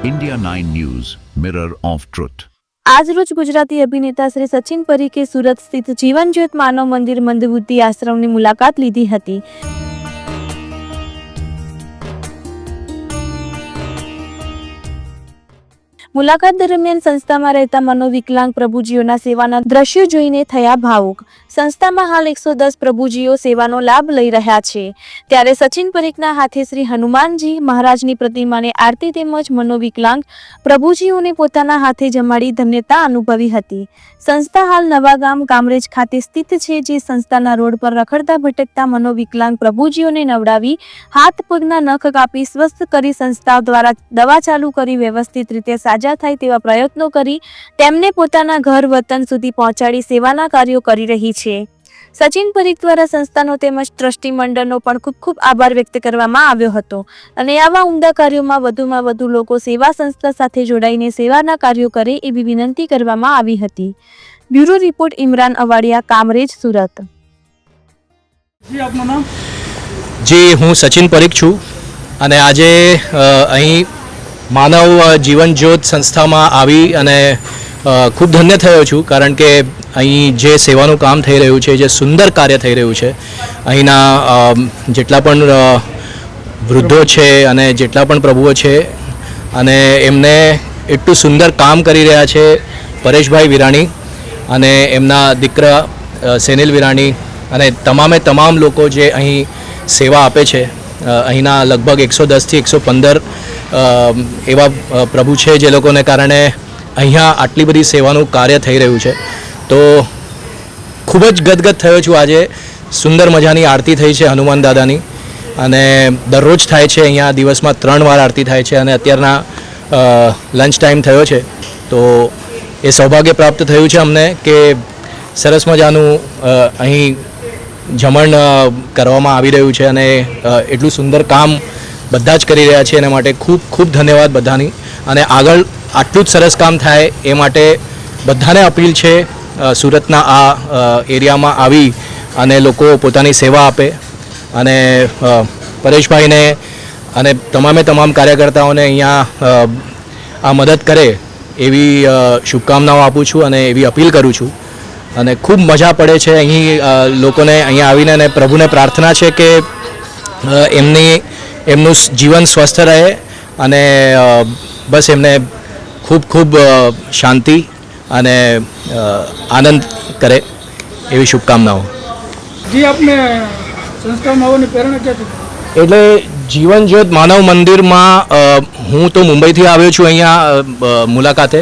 India 9 News, Mirror of Truth. આજરોજ ગુજરાતી અભિનેતા શ્રી સચિન પરીખે સુરત સ્થિત જીવનજ્યોત માનવ મંદિર મંદબુદ્ધિ આશ્રમની મુલાકાત લીધી હતી મુલાકાત દરમિયાન સંસ્થામાં રહેતા મનોવિકલાંગ પ્રભુજીઓના સેવાના દ્રશ્યો જોઈને થયા ભાવુક. સંસ્થામાં હાલ એકસો દસ પ્રભુજીઓ સેવાનો લાભ લઈ રહ્યા છે. ત્યારે સચિન પરીખના હાથે શ્રી હનુમાનજી મહારાજની પ્રતિમાને આરતી તેમજ મનોવિકલાંગ પ્રભુજીઓને પોતાના હાથે જમાડી ધન્યતા અનુભવી હતી. સંસ્થા હાલ નવાગામ કામરેજ ખાતે સ્થિત છે, જે સંસ્થાના રોડ પર રખડતા ભટકતા મનોવિકલાંગ પ્રભુજીઓને નવડાવી હાથ પગના નખ કાપી સ્વસ્થ કરી સંસ્થા દ્વારા દવા ચાલુ કરી વ્યવસ્થિત રીતે સાજા થાય તેવા પ્રયત્નો કરી તેમને પોતાના ઘર વતન સુધી પહોંચાડી સેવાના કાર્યો કરી રહી છે. સચિન પરીખ દ્વારા સંસ્થાનો તેમજ ટ્રસ્ટી મંડળનો પણ ખૂબ ખૂબ આભાર વ્યક્ત કરવામાં આવ્યો હતો. અને આવા ઉમદા કાર્યોમાં વધુમાં વધુ લોકો સેવા સંસ્થા સાથે જોડાઈને સેવાના કાર્યો કરે એવી વિનંતી કરવામાં આવી હતી. Bureau report Imran Awadiya Kamrej Surat. જી આપનું નામ? જી હું સચિન પરીખ છું. અને આજે અહીં માનવ જીવન જ્યોત સંસ્થામાં આવી અને ખૂબ ધન્ય થયો છું કારણ કે અહીં જે સેવાનું કામ થઈ રહ્યું છે, જે સુંદર કાર્ય થઈ રહ્યું છે, અહીંના જેટલા પણ વૃદ્ધો છે અને જેટલા પણ પ્રભુઓ છે અને એમને એટલું સુંદર કામ કરી રહ્યા છે પરેશભાઈ વિરાણી અને એમના દીકરા સેનિલ વિરાણી અને તમામે તમામ લોકો જે અહીં સેવા આપે છે અહીંના લગભગ એકસો દસથી એકસો પંદર એવા પ્રભુ છે જે લોકોને કારણે અહીંયા આટલી બધી સેવાનું કાર્ય થઈ રહ્યું છે. તો ખૂબ જ ગદગદ થયો છું આજે. સુંદર મજાની આરતી થઈ છે હનુમાન દાદાની. અને દરરોજ થાય છે અહીંયા દિવસમાં ત્રણ વાર આરતી થાય છે અને અત્યારના લંચ ટાઈમ થયો છે. તો એ સૌભાગ્ય પ્રાપ્ત થયું છે અમને કે સરસ મજાનું અહીં જમણ કરવામાં આવી રહ્યું છે અને એટલું સુંદર કામ બધા જ કરી રહ્યા છે. એના માટે ખૂબ ખૂબ ધન્યવાદ બધાની. અને આગળ આટલું જ સરસ કામ થાય એ માટે બધાને અપીલ છે સુરતના આ એરિયામાં આવી અને લોકો પોતાની સેવા આપે. અને પરેશભાઈને અને તમામે તમામ કાર્યકર્તાઓને અહીંયા આ મદદ કરે એવી શુભકામનાઓ આપું છું અને એવી અપીલ કરું છું. અને ખૂબ મજા પડે છે અહીં લોકોને અહીંયા આવીને અને પ્રભુને પ્રાર્થના છે કે એમની એમનું જીવન સ્વસ્થ રહે અને બસ એમને ખૂબ ખૂબ શાંતિ અને આનંદ કરે એવી શુભકામનાઓ. જી આપને સંસ્થામાં પ્રેરણા ક્યાંથી એટલે જીવન જ્યોત માનવ મંદિરમાં હું તો મુંબઈથી આવ્યો છું અહીંયા મુલાકાતે.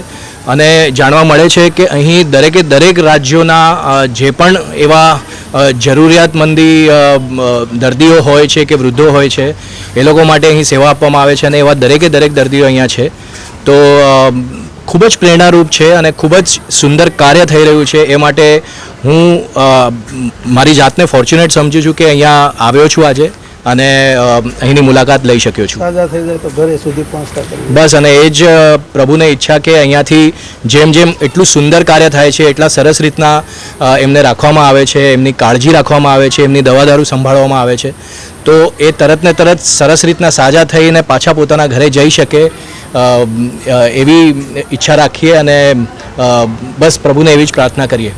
અને જાણવા મળે છે કે અહીં દરેકે દરેક રાજ્યોના જે પણ એવા જરૂરિયાતમંદી દર્દીઓ હોય છે કે વૃદ્ધો હોય છે, એ લોકો માટે અહીં સેવા આપવામાં આવે છે અને એવા દરેકે દરેક દર્દીઓ અહીંયા છે. તો ખૂબ જ પ્રેરણારૂપ છે અને ખૂબ જ સુંદર કાર્ય થઈ રહ્યું છે. એ માટે હું મારી જાતને ફોર્ચ્યુનેટ સમજું છું કે અહીંયા આવ્યો છું આજે. અને અહીંની મુલાકાત લઈ શક્યો છું. સાજા થઈ જાય તો ઘરે સુધી પહોંચતા બસ અને એ જ પ્રભુને ઈચ્છા કે અહીંયાથી જેમ જેમ એટલું સુંદર કાર્ય થાય છે એટલા સરસ રીતના એમને રાખવામાં આવે છે એમની કાળજી રાખવામાં આવે છે એમની દવા દારૂ સંભાળવામાં આવે છે તો એ તરત ને તરત સરસ રીતના સાજા થઈને પાછા પોતાના ઘરે જઈ શકે એવી ઈચ્છા રાખીએ અને બસ પ્રભુને એવી જ પ્રાર્થના કરીએ.